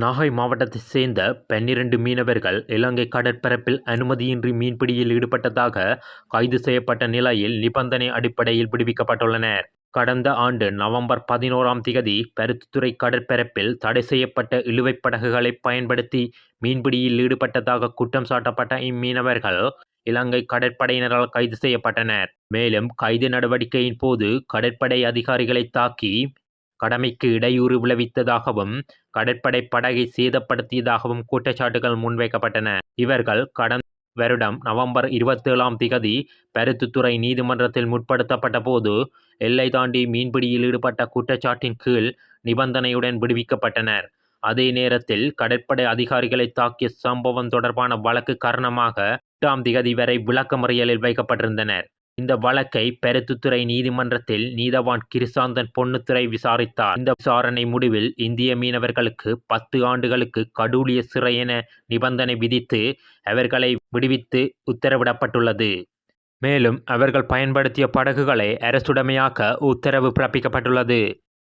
நாகை மாவட்டத்தைச் சேர்ந்த பன்னிரண்டு மீனவர்கள் இலங்கை கடற்பரப்பில் அனுமதியின்றி மீன்பிடியில் ஈடுபட்டதாக கைது செய்யப்பட்ட நிலையில் நிபந்தனை அடிப்படையில் விடுவிக்கப்பட்டுள்ளனர். கடந்த ஆண்டு நவம்பர் பதினோராம் திகதி பருத்தித்துறை கடற்பரப்பில் தடை செய்யப்பட்ட இழுவைப் படகுகளை பயன்படுத்தி மீன்பிடியில் ஈடுபட்டதாக குற்றம் சாட்டப்பட்ட இம்மீனவர்கள் இலங்கை கடற்படையினரால் கைது செய்யப்பட்டனர். மேலும் கைது நடவடிக்கையின் போது கடற்படை அதிகாரிகளை தாக்கி கடமைக்கு இடையூறு விளைவித்ததாகவும் கடற்படை படகை சேதப்படுத்தியதாகவும் குற்றச்சாட்டுகள் முன்வைக்கப்பட்டன. இவர்கள் கடந்த வருடம் நவம்பர் இருபத்தேழாம் திகதி பருத்தித்துறை நீதிமன்றத்தில் முற்படுத்தப்பட்ட போது எல்லை தாண்டி மீன்பிடியில் ஈடுபட்ட குற்றச்சாட்டின் கீழ் நிபந்தனையுடன் விடுவிக்கப்பட்டனர். அதே நேரத்தில் கடற்படை அதிகாரிகளை தாக்கிய சம்பவம் தொடர்பான வழக்கு காரணமாக எட்டாம் திகதி வரை விளக்கமறியலில் வைக்கப்பட்டிருந்தனர். இந்த வழக்கை பெருத்துத்துறை நீதிமன்றத்தில் நீதவான் கிருசாந்தன் பொன்னுத்துரை விசாரித்தார். இந்த விசாரணை முடிவில் இந்திய மீனவர்களுக்கு பத்து ஆண்டுகளுக்கு கடூழிய சிறை என நிபந்தனை விதித்து அவர்களை விடுவித்து உத்தரவிடப்பட்டுள்ளது. மேலும் அவர்கள் பயன்படுத்திய படகுகளை அரசுடைமையாக்க உத்தரவு பிறப்பிக்கப்பட்டுள்ளது.